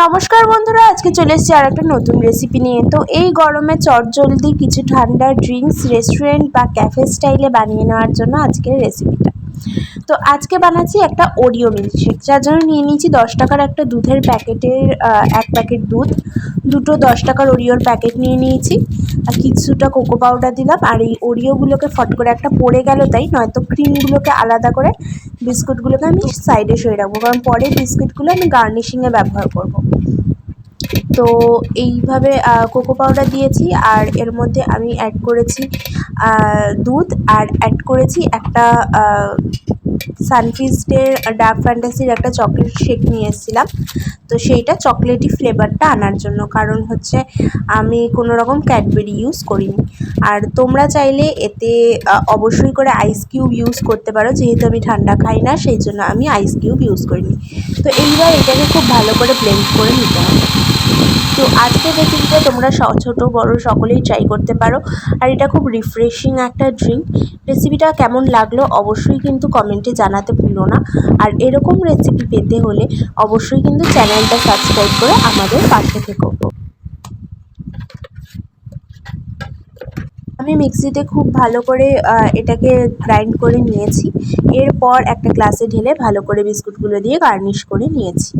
নমস্কার বন্ধুরা, আজকে চলে এসেছি আর একটা নতুন রেসিপি নিয়ে। তো এই গরমে চটজলদি কিছু ঠান্ডা ড্রিঙ্কস রেস্টুরেন্ট বা ক্যাফে স্টাইলে বানিয়ে নেওয়ার জন্য আজকের রেসিপিটা তো আজকে বানাচ্ছি একটা ওরিও মিল্কশেক যার জন্য নিয়ে নিয়েছি দশ টাকার একটা দুধের প্যাকেটের এক প্যাকেট দুধ, দুটো দশ টাকার ওরিওর প্যাকেট নিয়ে নিয়েছি। কিছুটা কোকো পাউডার দিলাম আর এই ওরিওগুলোকে ফট করে একটা পড়ে গেল তাই, নয়তো ক্রিমগুলোকে আলাদা করে বিস্কুটগুলোকে আমি সাইডে সরিয়ে রাখব, কারণ পরে বিস্কুটগুলো আমি গার্নিশিংয়ে ব্যবহার করব। তো এইভাবে কোকো পাউডার দিয়েছি আর এর মধ্যে আমি অ্যাড করেছি দুধ আর অ্যাড করেছি একটা সানফিস্টের ডার্ক ফ্যান্টাসির একটা চকলেট শেক নিয়ে এসেছিলাম। তো সেইটা চকলেটি ফ্লেভারটা আনার জন্য। কারণ হচ্ছে, আমি কোনো রকম ক্যাডবেরি ইউজ করিনি। আর তোমরা চাইলে এতে অবশ্যই করে আইস কিউব ইউজ করতে পারো। যেহেতু আমি ঠান্ডা খাই না, সেই জন্য আমি আইস কিউব ইউজ করিনি। তো এইবার এটাকে খুব ভালো করে ব্লেন্ড করে নিতে হবে। তো আজকের রেসিপিটা তোমরা ছোট, বড় সকলেই ট্রাই করতে পারো। আর এটা খুব রিফ্রেশিং একটা ড্রিঙ্ক রেসিপিটা কেমন লাগল অবশ্যই কিন্তু কমেন্টে জানাতে ভুলো না। আর এরকম রেসিপি পেতে হলে অবশ্যই কিন্তু চ্যানেলটা সাবস্ক্রাইব করে আমাদের পাশে থেকো। আমি মিক্সিতে খুব ভালো করে এটাকে গ্রাইন্ড করে নিয়েছি। এরপর একটা গ্লাসে ঢেলে ভালো করে বিস্কুটগুলো দিয়ে গার্নিশ করে নিয়েছি।